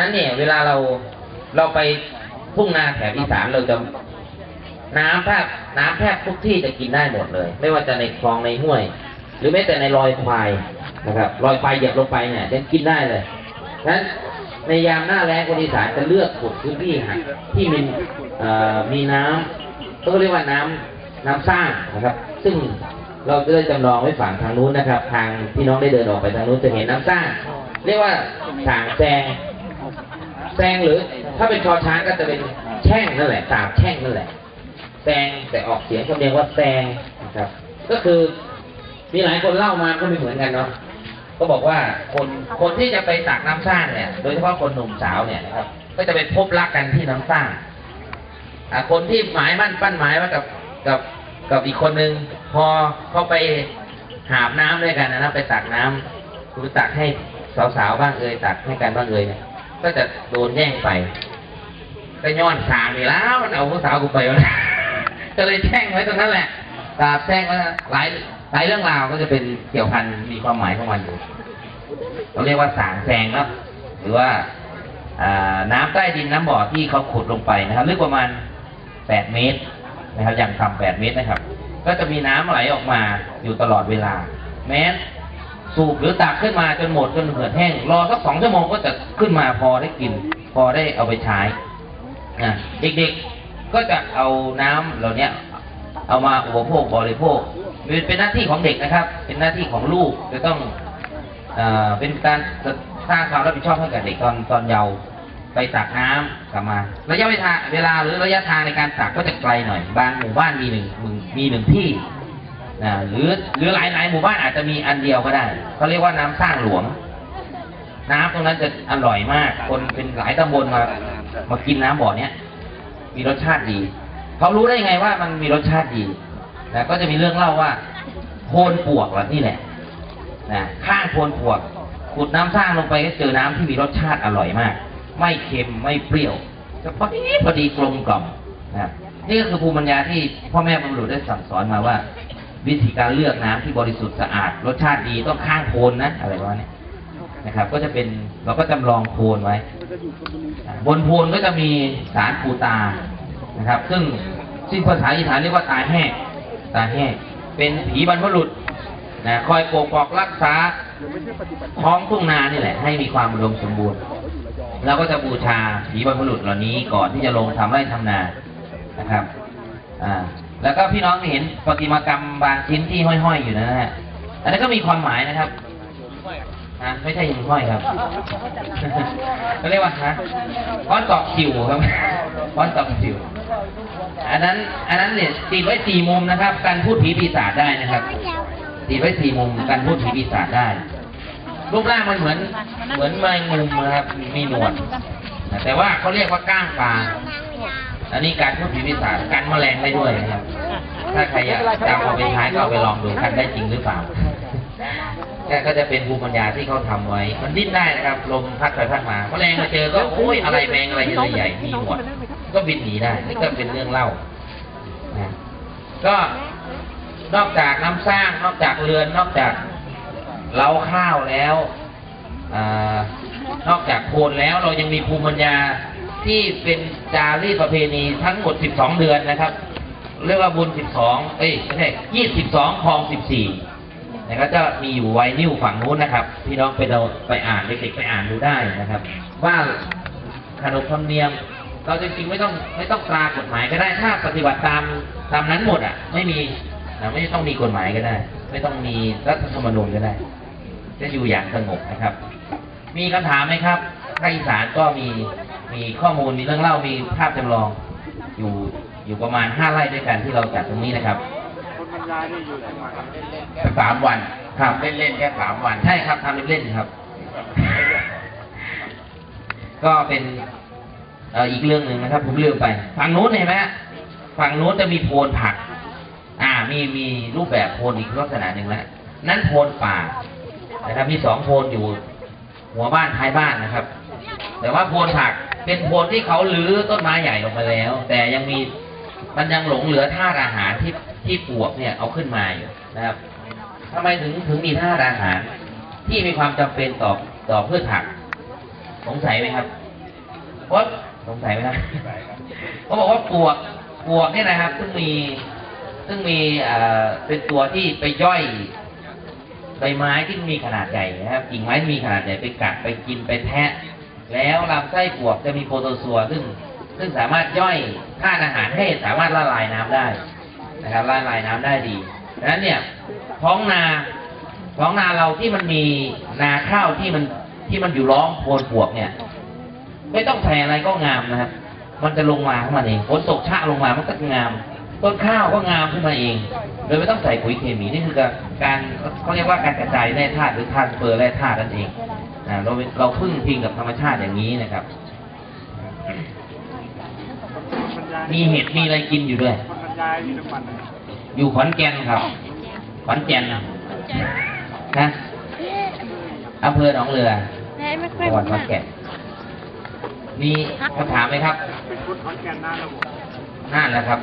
นั้นเนี่ยเวลาเราเราไปทุ่งนาแถบอีสานเราจะน้ำแทบน้ำแทบทุกที่จะกินได้หมดเลย ไม่ว่าจะในคลองในห้วย หรือแม้แต่ในรอยควายนะครับรอยควายเหยียบลงไปเนี่ยยังกินได้เลยนั้นในยามหน้าแล้งคนอีสานจะเลือกขุดพื้นที่หาที่มีมีน้ำก็เรียกว่าน้ำน้ำสร้างนะครับ ซึ่งเราจะได้จำลองไว้ฝั่งทางนู้นนะครับ ทางพี่น้องได้เดินออกไปทางนู้นจะเห็นน้ำสร้าง เรียกว่าสางแซง แซงหรือ ถ้าเป็นชอช้างก็จะเป็นแช่งนั่นแหละสาบแช่งนั่นแหละแซงแต่ออกเสียงคำเรียกว่าแซงนะครับ ก็คือมีหลายคนเล่ามาก็ไม่เหมือนกันเนาะก็บอกว่าคนคนที่จะไปตักน้ำสร้าเนี่ย โดยเฉพาะคนหนุ่มสาวเนี่ยนะครับ ก็จะไปพบรักกันที่น้ำสร้าอ่าคนที่หมายมั่นปั้นหมายไว้กับกับกับอีกคนนึงพอเขาไปหาบน้ำด้วยกันนะไปตักน้ำคือตักให้สาวๆบ้างเอ่ยตักให้กันบ้างเอ่ยเนี่ย ก็จะโดนแย่งไปก็ย้อนสางนี่แล้วมันเอาผู้สาวกูไปวะก็เลยแช่งไว้ตรงนั้นแหละสาบแช่งว่าหลายหลายเรื่องราวก็จะเป็นเกี่ยวพันมีความหมายของมันอยู่เราเรียกว่าสางแซงเนาะหรือว่าน้ำใต้ดินน้ำบ่อที่เขาขุดลงไปนะครับลึกประมาณ8เมตรนะครับอย่างต่ำ8เมตรนะครับ ก็จะมีน้ำไหลออกมาอยู่ตลอดเวลา แม้น สูบหรือตักขึ้นมาจนหมดจนเหือดแห้ง รอสักสองชั่วโมงก็จะขึ้นมาพอได้กิน พอได้เอาไปใช้อะเด็กๆก็จะเอาน้ำเหล่าเนี้ยเอามาอุปโภคบริโภคเป็นหน้าที่ของเด็กนะครับ เป็นหน้าที่ของลูกจะต้องเอเป็นการสร้างความรับผิดชอบให้กับเด็กตอนตอนเยาว์ไปตักน้ำกลับมา ระยะเวลาเวลาหรือระยะทางในการตักก็จะไกลหน่อย บางหมู่บ้านมีหนึ่งมีหนึ่งที่ นะหรือหรือหลายหลายหมู่บ้านอาจจะมีอันเดียวก็ได้เขาเรียกว่าน้ำสร้างหลวง น้ำตรงนั้นจะอร่อยมาก คนเป็นหลายตำบลมามากินน้ำบ่อเนี้ยมีรสชาติดีเขารู้ได้ไงว่ามันมีรสชาติดีนะก็จะมีเรื่องเล่าว่าโพนปวกนี่แหละนะข้างโพนปวก ขุดน้ำสร้างลงไปก็เจอน้ำที่มีรสชาติอร่อยมาก ไม่เค็มไม่เปรี้ยวจะพอดีพอดีกลมกล่อมนะนี่ก็คือภูมิปัญญาที่พ่อแม่บรรลุได้สั่งสอนมาว่า วิธีการเลือกน้ำที่บริสุทธิ์สะอาด รสชาติดีต้องข้างโคนนะอะไรประมาณนี้นะครับ ก็จะเป็นเราก็จำลองโคนไว้ บนโคนก็จะมีสารปูตานะครับ ซึ่งซึ่งภาษาอีสานเรียกว่าตาแห้งตาแห้งเป็นผีบรรพบุรุษนะคอยปกปักรักษาท้องทุ่งนานี่แหละ ให้มีความอุดมสมบูรณ์เราก็จะบูชาผีบรรพบุรุษเหล่านี้ก่อนที่จะลงทำไร่ทำนานะครับ อ่า แล้วก็พี่น้องเห็นประติมากรรมบางชิ้นที่ห้อยๆอยู่นะฮะ อันนั้นก็มีความหมายนะครับฮะไม่ใช่หิ่งห้อยครับเขาเรียกว่าฮะค้อนตอกคิวครับค้อนตอกคิว อันนั้น อันนั้นเนี่ยติดไว้สี่มุมนะครับ การพูดผีปีศาจได้นะครับติดไว้สี่มุมการพูดผีปีศาจได้ รูปร่างมันเหมือน เหมือนแมงมุมนะครับ มีหนวด แต่ว่าเขาเรียกว่าก้างปลา อันนี้การพูดผีปีศาจกันแมลงได้ด้วยนะครับ ถ้าใครอยากจำเอาไปใช้ก็เอาไปลองดูกันได้จริงหรือเปล่าแค่ก็จะเป็นภูมิปัญญาที่เขาทำไว้ มันดิ้นได้นะครับ ลมพัดไปพัดมาแมลงมาเจอก็โอ้ยอะไรแมงอะไรใหญ่ๆมีหมดก็บินหนีได้ นี่ก็เป็นเรื่องเล่านะก็นอกจากน้ำสร้าง นอกจากเรือน นอกจากเล้าข้าวแล้วอนอกจากโคนแล้วเรายังมีภูมิปัญญา ที่เป็นจารีตประเพณีทั้งหมด 12 เดือนนะครับเรียกว่าบุญ 12 เอ้ยไม่ใช่ 22คลอง 14นะครับจะมีอยู่ไวนิ้วฝั่งนู้นนะครับ พี่น้องไปเราไปอ่านเด็กๆไปอ่านดูได้นะครับ ว่าขนบธรรมเนียม เราจริงๆไม่ต้องไม่ต้องตรากฎหมายก็ได้ถ้าปฏิบัติตามตามนั้นหมดอะ ไม่มีนะไม่ต้องมีกฎหมายก็ได้ ไม่ต้องมีรัฐธรรมนูญก็ได้ จะอยู่อย่างสงบนะครับ มีคำถามไหมครับภาคอีสานก็มี มีข้อมูลมีเรื่องเล่ามีภาพจำลอง อยู่อยู่ประมาณห้าไร่ด้วยกันที่เราจัดตรงนี้นะครับสามวันครับเล่นเล่นๆแค่สามวันใช่ครับทำเล่นๆครับ ก็เป็นเอ่ออีกเรื่องหนึ่งนะครับ ผมลืมไปฝั่งนู้นเห็นไหมฮะฝั่งนู้นจะมีโพนผัก อ่า มีมีรูปแบบโพนอีกลักษณะหนึ่งแล้วนั่นโพนป่านะครับมีสองโพนอยู่ หัวบ้านท้ายบ้านนะครับ แต่ว่าโพนผัก เป็นโพนที่เขาลื้อต้นไม้ใหญ่ลงมาแล้ว แต่ยังมีมันยังหลงเหลือธาตุอาหารที่ที่ปลวกเนี่ยเอาขึ้นมาอยู่นะครับทำไมถึงถึงมีธาตุอาหาร ที่มีความจำเป็นต่อต่อพืชผัก สงสัยไหมครับเพราะสงสัยไหมนะเขาบอกว่าปลวกปลวกเนี่ยนะครับ ซึ่งมีซึ่งมีเอ่อเป็นตัวที่ไปย่อยใบไม้ที่มีขนาดใหญ่นะครับกิ่งไม้ที่มีขนาดใหญ่ไปกัดไปกินไปแทะ แล้วลำไส้ปวกจะมีโปรโตซัวซึ่งซึ่งสามารถย่อยธาตุอาหารให้สามารถละลายน้ำได้นะครับละลายน้ำได้ดีดังนั้นเนี่ยท้องนาท้องนาเราที่มันมีนาข้าวที่มันที่มันอยู่ล้อมโพนปวกเนี่ย ไม่ต้องใส่อะไรก็งามนะครับมันจะลงมาขึ้นมาเองฝนตกชะลงมามันก็งามต้นข้าวก็งามขึ้นมาเอง โดยไม่ต้องใส่ปุ๋ยเคมีนี่คือการเขาเรียกว่าการกระจายแร่ธาตุหรือทานเฟอร์แร่ธาตุนั่นเอง เราเราพึ่งพิงกับธรรมชาติอย่างนี้นะครับ มีเห็ดมีอะไรกินอยู่ด้วยคนบรรยายมีทุกวันนะอยู่ขอนแก่นครับ ขอนแก่นนะนะอำเภอหนองเรือได้ไม่ค่อยจังหวัดขอนแก่นมีคำถามไหมครับเป็นคนขอนแก่นนานแล้วผมนั่นแหละครับ